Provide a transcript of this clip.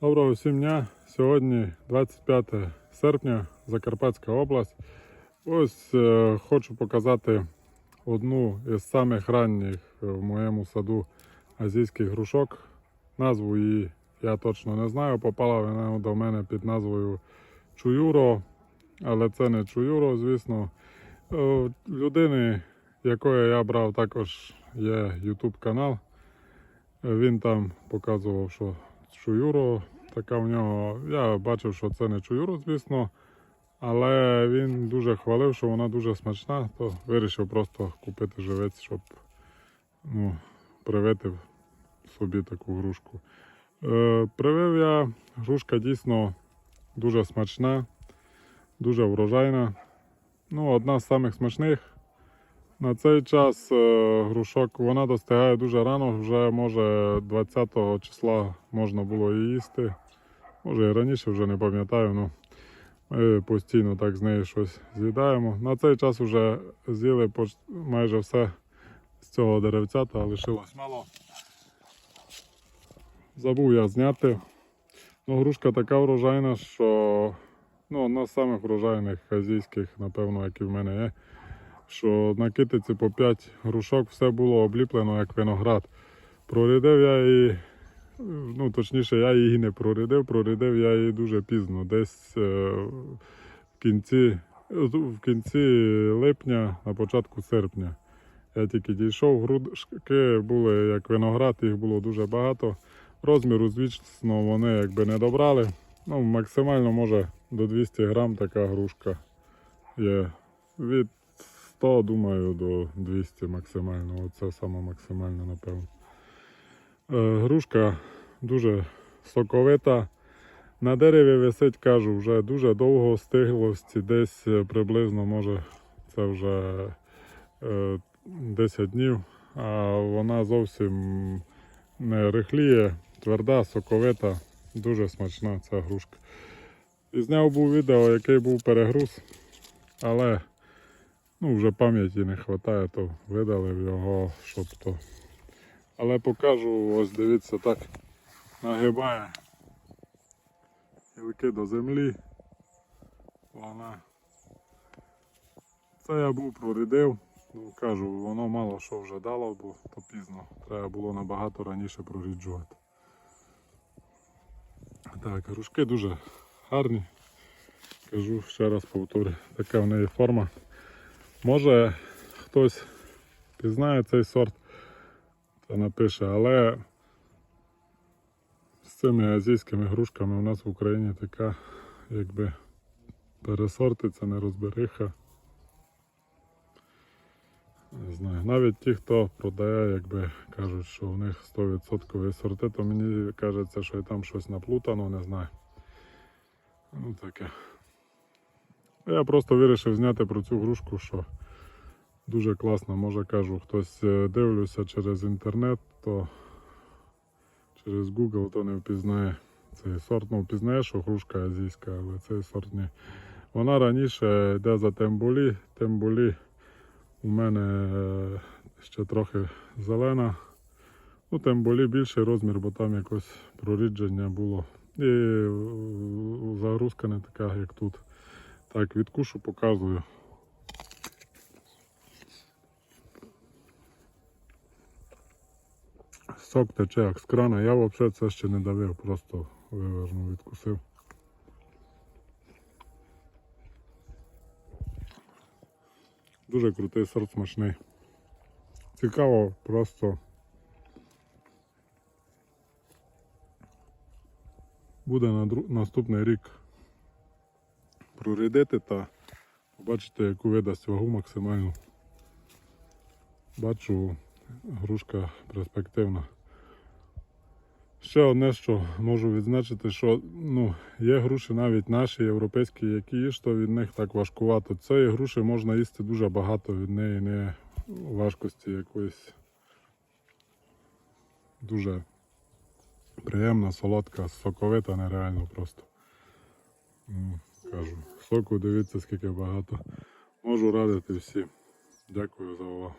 Доброго всім дня. Сьогодні 25 серпня, Закарпатська область. Ось е, хочу показати одну із самих ранніх в моєму саду азійських грушок. Назву її я точно не знаю. Попала вона до мене під назвою Чуюро, але це не Чуюро, звісно. Е, людини, якої я брав, також є YouTube канал. Він там показував, що чуюро така в нього. Я бачив, що це не чуюро, звісно. Але він дуже хвалив, що вона дуже смачна, то вирішив просто купити живець, щоб ну, привити собі таку грушку. Е, привив я, грушка дійсно дуже смачна, дуже врожайна. Ну, одна з самих смачних. На цей час е, грушок вона достигає дуже рано, вже може 20 числа можна було її їсти. Може і раніше вже не пам'ятаю, ну ми постійно так з нею щось з'їдаємо. На цей час вже з'їли майже все з цього деревцята, лишилось мало. Забув я зняти. Ну, грушка така врожайна, що ну, одна з самих врожайних азійських, напевно, які в мене є що на китиці по 5 грушок все було обліплено як виноград. Прорядив я її, ну точніше, я її не прорядив, прорядив я її дуже пізно, десь е, в кінці, в кінці липня, на початку серпня. Я тільки дійшов, грушки були як виноград, їх було дуже багато. Розміру, звісно, вони якби не добрали. Ну, максимально може до 200 грам така грушка є. Від 100, думаю, до 200 максимально. Оце саме максимально, напевно. Е, грушка дуже соковита. На дереві висить, кажу, вже дуже довго стиглості, десь е, приблизно, може, це вже е, 10 днів, а вона зовсім не рихліє, тверда, соковита, дуже смачна ця грушка. І зняв був відео, який був перегруз, але Ну, вже пам'яті не вистачає, то видалив його, щоб то. Але покажу, ось дивіться, так нагибає гілки до землі. Вона. Це я був прорядив, ну кажу, воно мало що вже дало, бо то пізно. Треба було набагато раніше проріджувати. Так, грушки дуже гарні. Кажу ще раз повторю, така в неї форма. Може хтось пізнає цей сорт та напише, але з цими азійськими грушками у нас в Україні така якби пересорти, це не розбериха. Не знаю. Навіть ті, хто продає, якби кажуть, що у них 100% сорти, то мені кажеться, що і там щось наплутано, не знаю. Ну таке. Я просто вирішив зняти про цю грушку, що дуже класно, може кажу, хтось е, дивлюся через інтернет, то через Google то не впізнає цей сорт. Ну, впізнає, що грушка азійська, але цей сорт ні. Вона раніше йде за тембулі. Тембулі у мене е, ще трохи зелена. Ну, тембулі більший розмір, бо там якось прорідження було. І е, загрузка не така, як тут. Так, відкушу, показую. Сок тече як з крана. Я взагалі це ще не давив, просто вивернув, відкусив. Дуже крутий сорт смачний. Цікаво просто. Буде на наступний рік прорядити та побачити, яку видасть вагу максимальну. Бачу, грушка перспективна. Ще одне, що можу відзначити, що ну, є груші навіть наші європейські, які їж, то від них так важкувато. Цієї груші можна їсти дуже багато, від неї не важкості якоїсь дуже приємна, солодка, соковита, нереально просто. Кажу, соку дивіться скільки багато. Можу радити всім. Дякую за увагу.